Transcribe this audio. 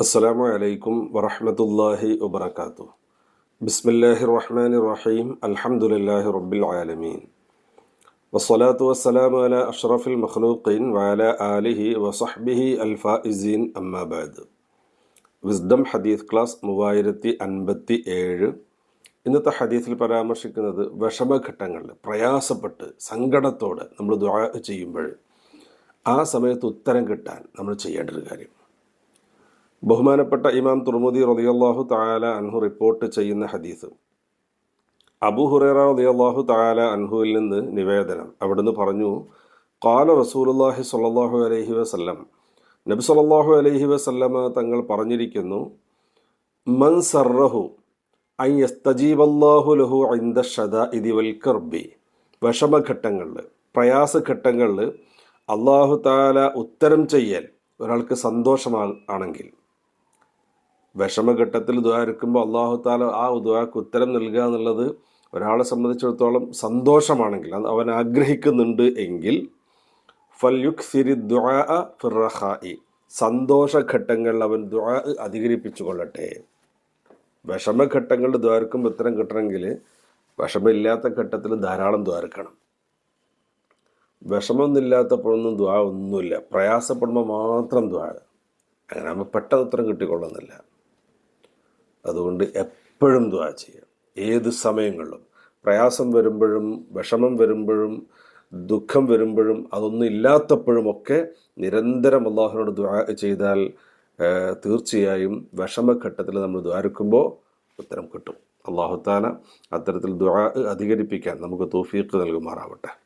അസ്സാം വലൈക്കും വറഹമത്തല്ലാഹി വബർക്കാത്തു ബിസ്മില്ലാഹി റഹ്മാൻ റഹീം അലഹമുല്ലാഹി റബ്ബിൽ ആലമീൻ വസ്സലാത്തു വസ്സലാമു അല അഷ്റഫുൽ മഖ്ലൂഖീൻ വഅല ആലിഹി വസഹ്ബിഹി അൽഫായിസീൻ അമ്മാബാദ് വിസ്ഡം ഹദീസ് ക്ലാസ് മൂവായിരത്തി അൻപത്തി ഏഴ് ഇന്നത്തെ ഹദീസിൽ പരാമർശിക്കുന്നത് വിഷമഘട്ടങ്ങളിൽ പ്രയാസപ്പെട്ട് സങ്കടത്തോടെ നമ്മൾ ദുആ ചെയ്യുമ്പോൾ ആ സമയത്ത് ഉത്തരം കിട്ടാൻ നമ്മൾ ചെയ്യേണ്ട ഒരു കാര്യം. ബഹുമാനപ്പെട്ട ഇമാം തുർമുദി റളിയല്ലാഹു തആല അൻഹു റിപ്പോർട്ട് ചെയ്യുന്ന ഹദീസ്. അബു ഹുറേറ റളിയല്ലാഹു തആല അൻഹുവിൽ നിന്ന് നിവേദനം. അവിടുന്ന് പറഞ്ഞു ഖാല റസൂലുള്ളാഹി സ്വല്ലല്ലാഹു അലൈഹി വസല്ലം. നബി സല്ലാഹു അലൈഹി വസല്ലമ തങ്ങൾ പറഞ്ഞിരിക്കുന്നു മൻ സർറഹു യസ്തജീബല്ലാഹു ലഹു ഇൻദ ഷദാഇദി വൽ കർബി. വിഷമഘട്ടങ്ങളിൽ പ്രയാസഘട്ടങ്ങളിൽ അള്ളാഹു താല ഉത്തരം ചെയ്യൽ ഒരാൾക്ക് സന്തോഷമാണ് ആണെങ്കിൽ. വിഷമഘട്ടത്തിൽ ദ്വാരക്കുമ്പോൾ അള്ളാഹു താല ആ ദ്വാക്ക് ഉത്തരം നൽകുക എന്നുള്ളത് ഒരാളെ സംബന്ധിച്ചിടത്തോളം സന്തോഷമാണെങ്കിൽ അത് അവൻ ആഗ്രഹിക്കുന്നുണ്ട് എങ്കിൽ ഫൽയുക് സിരി ദ്വാ സന്തോഷഘട്ടങ്ങളിൽ അവൻ ദുആ അധികരിപ്പിച്ചു കൊള്ളട്ടെ വിഷമഘട്ടങ്ങളിൽ ദ്വാരക്കുമ്പോൾ ഉത്തരം കിട്ടണമെങ്കിൽ വിഷമമില്ലാത്ത ഘട്ടത്തിൽ ധാരാളം ദ്വാരക്കണം വിഷമമൊന്നുമില്ലാത്തപ്പോഴൊന്നും ദ്വാ ഒന്നുമില്ല. പ്രയാസപ്പെടുമ്പോൾ മാത്രം ദ്വാ അങ്ങനെ നമ്മൾ പെട്ടെന്ന് ഉത്തരം കിട്ടിക്കൊള്ളുന്നില്ല. അതുകൊണ്ട് എപ്പോഴും ദ്വാ ചെയ്യാം ഏത് സമയങ്ങളിലും. പ്രയാസം വരുമ്പോഴും വിഷമം വരുമ്പോഴും ദുഃഖം വരുമ്പോഴും അതൊന്നും ഇല്ലാത്തപ്പോഴും ഒക്കെ നിരന്തരം അള്ളാഹുനോട് ദ്വാ ചെയ്താൽ തീർച്ചയായും വിഷമഘട്ടത്തിൽ നമ്മൾ ദ്വാരക്കുമ്പോൾ ഉത്തരം കിട്ടും. അള്ളാഹുത്താന അത്തരത്തിൽ ദ്വാ അധികരിപ്പിക്കാൻ നമുക്ക് തോഫീക്ക് നൽകുമാറാവട്ടെ.